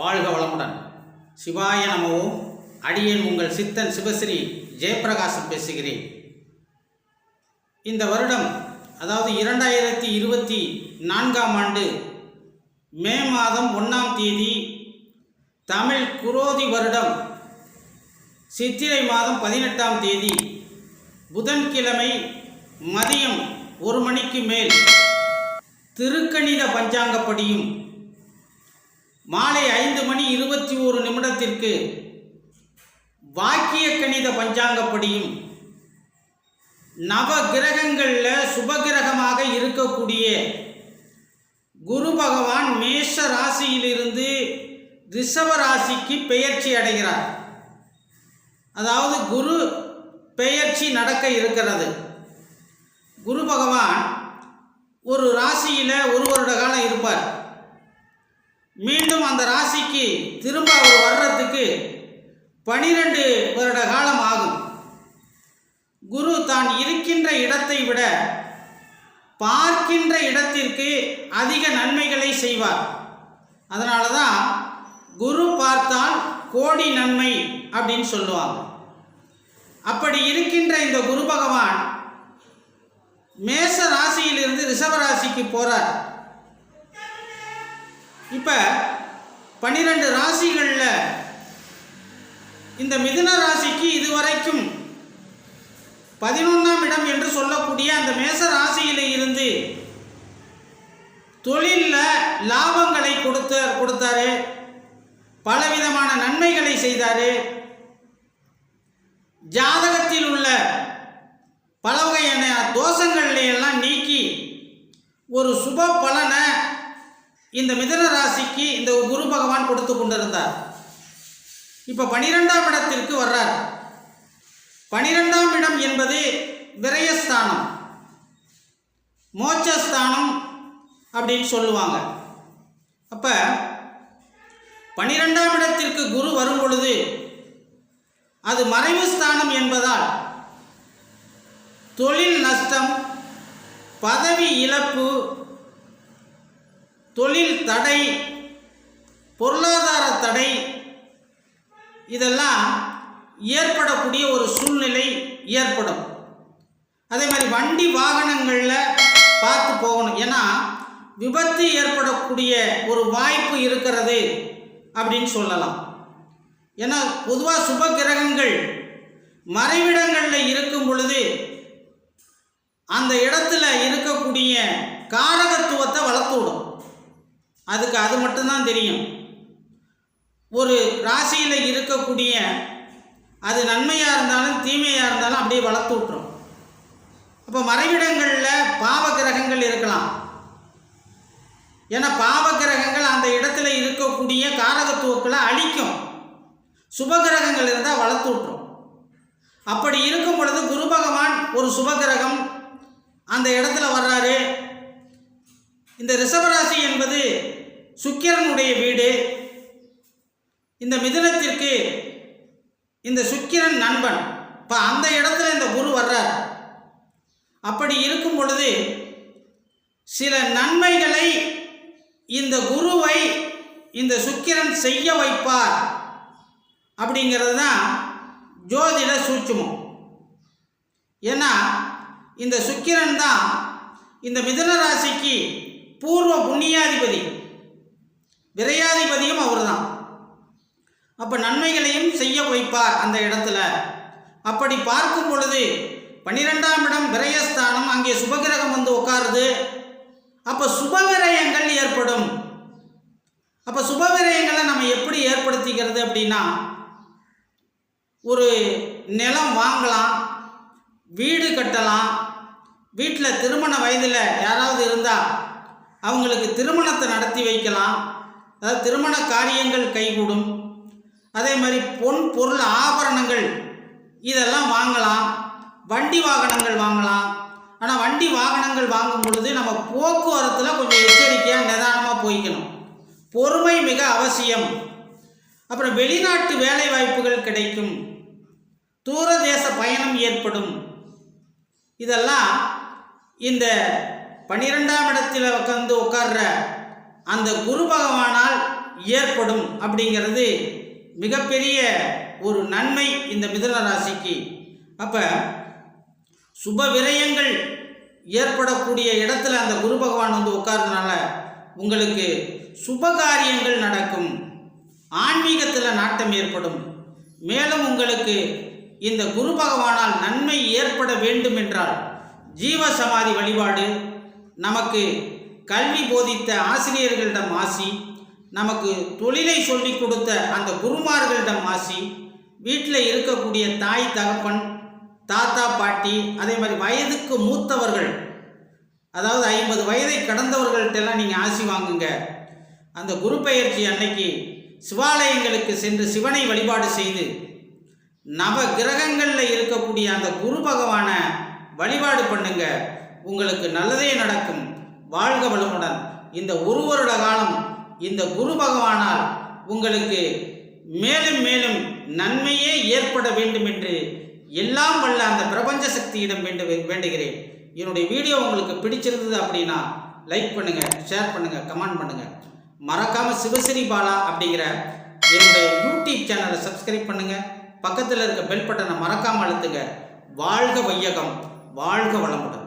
வாழ்க வளமுடன். சிவாய நமவும் அடியேன் உங்கள் சித்தன் சிவஸ்ரீ ஜெயபிரகாசம் பேசுகிறேன். இந்த வருடம் அதாவது இரண்டாயிரத்தி இருபத்தி நான்காம் ஆண்டு மே மாதம் ஒன்றாம் தேதி தமிழ் குரோதி வருடம் சித்திரை மாதம் பதினெட்டாம் தேதி புதன்கிழமை மதியம் ஒரு மணிக்கு மேல் திருக்கணித பஞ்சாங்கப்படியும் மாலை ஐந்து மணி இருபத்தி ஒரு நிமிடத்திற்கு வாக்கிய கணித பஞ்சாங்கப்படியும் நவ கிரகங்களில் சுபகிரகமாக இருக்கக்கூடிய குரு பகவான் மேஷ ராசியிலிருந்து ரிஷப ராசிக்கு பெயர்ச்சி அடைகிறார். அதாவது குரு பெயர்ச்சி நடக்க இருக்கிறது. குரு பகவான் ஒரு ராசியில் ஒரு வருட காலம் இருப்பார். மீண்டும் அந்த ராசிக்கு திரும்ப அவர் வர்றதுக்கு பனிரெண்டு வருட காலம் ஆகும். குரு தான் இருக்கின்ற இடத்தை விட பார்க்கின்ற இடத்திற்கு அதிக நன்மைகளை செய்வார். அதனால தான் குரு பார்த்தால் கோடி நன்மை அப்படின்னு சொல்லுவாங்க. அப்படி இருக்கின்ற இந்த குரு பகவான் மேச ராசியிலிருந்து ரிஷப ராசிக்கு போகிறார் இப்போ பன்னிரெண்டு ராசிகளில் இந்த மிதுன ராசிக்கு இதுவரைக்கும் பதினொன்றாம் இடம் என்று சொல்லக்கூடிய அந்த மேச ராசியில் இருந்து தொழிலில் லாபங்களை கொடுத்த கொடுத்தாரு. பலவிதமான நன்மைகளை செய்தார். ஜாதகத்தில் உள்ள பல வகையான தோஷங்களை எல்லாம் நீக்கி ஒரு சுப பலனை இந்த மிதன ராசிக்கு இந்த குரு பகவான் கொடுத்து கொண்டிருந்தார். இப்போ பனிரெண்டாம் இடத்திற்கு வர்றார். பனிரெண்டாம் இடம் என்பது விரயஸ்தானம். மோட்சஸ்தானம் அப்படின்னு சொல்லுவாங்க. அப்போ பனிரெண்டாம் இடத்திற்கு குரு வரும் பொழுது அது மறைவு ஸ்தானம் என்பதால் தொழில் நஷ்டம் பதவி இழப்பு தொழில் தடை பொருளாதார தடை இதெல்லாம் ஏற்படக்கூடிய ஒரு சூழ்நிலை ஏற்படும். அதே மாதிரி வண்டி வாகனங்களில் பார்த்து போகணும். ஏன்னா விபத்து ஏற்படக்கூடிய ஒரு வாய்ப்பு இருக்கிறது அப்படின்னு சொல்லலாம். ஏன்னா பொதுவாக சுப கிரகங்கள் மறைவிடங்களில் இருக்கும் பொழுது அந்த இடத்துல இருக்கக்கூடிய காரகத்துவத்தை வளர்த்து விடும். அதுக்கு அது மட்டும்தான் தெரியும். ஒரு ராசியில் இருக்கக்கூடிய அது நன்மையாக இருந்தாலும் தீமையாக இருந்தாலும் அப்படியே வளர்த்து விட்டுரும். அப்போ மறைவிடங்களில் பாவ கிரகங்கள் இருக்கலாம். ஏன்னா பாவ கிரகங்கள் அந்த இடத்துல இருக்கக்கூடிய காரகத்துவக்களை அழிக்கும். சுபகிரகங்கள் இருந்தால் வளர்த்து விட்டுரும். அப்படி இருக்கும் பொழுது குரு பகவான் ஒரு சுபகிரகம் அந்த இடத்துல வர்றாரு. இந்த ரிஷபராசி என்பது சுக்கிரனுடைய வீடு. இந்த மிதுனத்திற்கு இந்த சுக்கிரன் நண்பன். இப்போ அந்த இடத்துல இந்த குரு வர்றார். அப்படி இருக்கும் பொழுது சில நன்மைகளை இந்த குருவை இந்த சுக்கிரன் செய்ய வைப்பார். அப்படிங்கிறது தான் ஜோதிட சூட்சமம். ஏன்னா இந்த சுக்கிரன் தான் இந்த மிதுன ராசிக்கு பூர்வ புண்ணியாதிபதி விரையாதிபதியும் அவர் தான் அப்போ நன்மைகளையும் செய்ய வைப்பார் அந்த இடத்துல. அப்படி பார்க்கும் பொழுது பன்னிரெண்டாம் இடம் விரயஸ்தானம் அங்கே சுபகிரகம் வந்து உட்காருது. அப்போ சுபவிரயங்கள் ஏற்படும். அப்போ சுபவிரயங்களை நம்ம எப்படி ஏற்படுத்திக்கிறது அப்படின்னா ஒரு நிலம் வாங்கலாம் வீடு கட்டலாம் வீட்டில் திருமண வயதில் யாராவது இருந்தால் அவங்களுக்கு திருமணத்தை நடத்தி வைக்கலாம். அதாவது திருமண காரியங்கள் கைகூடும். அதே மாதிரி பொன் பொருள் ஆபரணங்கள் இதெல்லாம் வாங்கலாம். வண்டி வாகனங்கள் வாங்கலாம். ஆனால் வண்டி வாகனங்கள் வாங்கும் பொழுது நம்ம போக்குவரத்தில் கொஞ்சம் எச்சரிக்கையாக நிதானமாக போய்க்கணும். பொறுமை மிக அவசியம். அப்புறம் வெளிநாட்டு வேலை வாய்ப்புகள் கிடைக்கும். தூரதேச பயணம் ஏற்படும். இதெல்லாம் இந்த பன்னிரெண்டாம் இடத்தில் உட்காந்து உட்கார்ற அந்த குரு பகவானால் ஏற்படும் அப்படிங்கிறது மிகப்பெரிய ஒரு நன்மை இந்த மிதுன ராசிக்கு. அப்போ சுப விரயங்கள் ஏற்படக்கூடிய இடத்துல அந்த குரு பகவான் வந்து உட்கார்றதுனால உங்களுக்கு சுபகாரியங்கள் நடக்கும். ஆன்மீகத்தில் நாட்டம் ஏற்படும். மேலும் உங்களுக்கு இந்த குரு பகவானால் நன்மை ஏற்பட வேண்டும் என்றால் ஜீவ சமாதி வழிபாடு நமக்கு கல்வி போதித்த ஆசிரியர்களிடம் ஆசி நமக்கு தொழிலை சொல்லிக் கொடுத்த அந்த குருமார்களிடம் ஆசி வீட்டில் இருக்கக்கூடிய தாய் தகப்பன் தாத்தா பாட்டி அதே மாதிரி வயதுக்கு மூத்தவர்கள் அதாவது ஐம்பது வயதை கடந்தவர்கள்ட்டெல்லாம் நீங்கள் ஆசி வாங்குங்க. அந்த குரு பெயர்ச்சி அன்னைக்கு சிவாலயங்களுக்கு சென்று சிவனை வழிபாடு செய்து நவ கிரகங்களில் இருக்கக்கூடிய அந்த குரு பகவானை வழிபாடு பண்ணுங்கள் உங்களுக்கு நல்லதே நடக்கும். வாழ்க வளமுடன். இந்த ஒரு வருட காலம் இந்த குரு பகவானால் உங்களுக்கு மேலும் மேலும் நன்மையே ஏற்பட வேண்டும் என்று எல்லாம் வல்ல அந்த பிரபஞ்ச சக்தியிடம் வேண்டு வேண்டுகிறேன். என்னுடைய வீடியோ உங்களுக்கு பிடிச்சிருந்தது அப்படின்னா லைக் பண்ணுங்கள் ஷேர் பண்ணுங்கள் கமெண்ட் பண்ணுங்கள் மறக்காமல் சிவசிரி பாலா அப்படிங்கிற என்னுடைய யூடியூப் சேனலை சப்ஸ்கிரைப் பண்ணுங்கள் பக்கத்தில் இருக்க பெல் பட்டனை மறக்காமல் அழுத்துங்க. வாழ்க வையகம் வாழ்க வளமுடன்.